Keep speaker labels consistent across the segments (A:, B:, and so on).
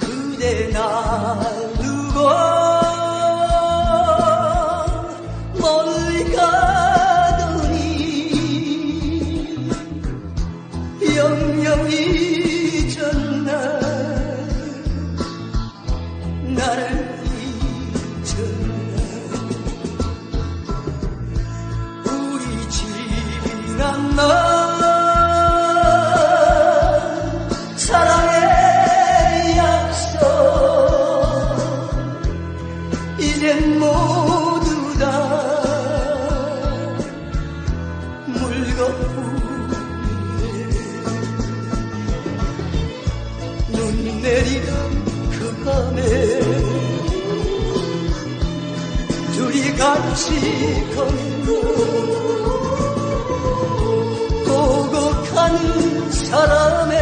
A: 그대 날 두고 멀리 가더니 영영 잊 지난 날 사랑의 약속. 이젠 모두 다 물거품에 눈 내리던 그 밤에 둘이 같이 걷는 오고 사람의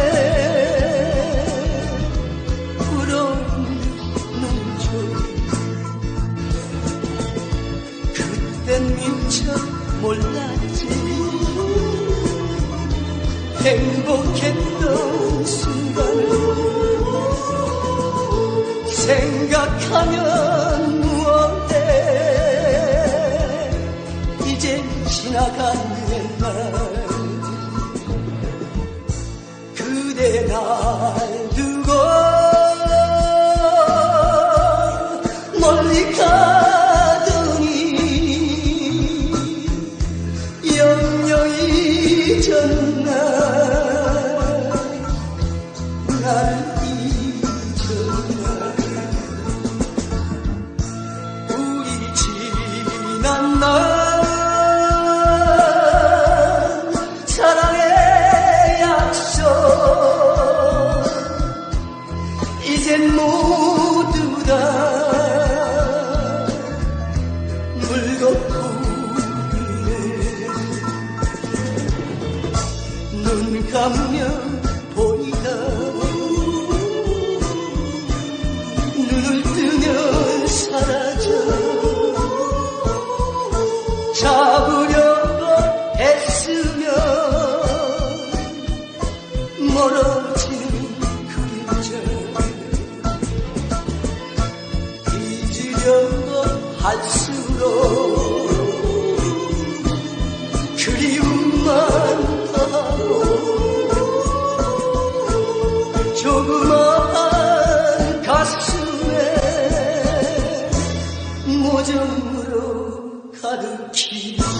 A: 부러운 눈초리. 그땐 미처 몰랐지. 행복했던 순간을 생각하면 그대 날 두고 멀리 가더니 영영 잊었나 날잊 감으면 보이다. 눈을 뜨면 사라져. 잡으려고 애쓰면 멀어지는 그림자. 잊으려고 할수록 그리움만 bloody key.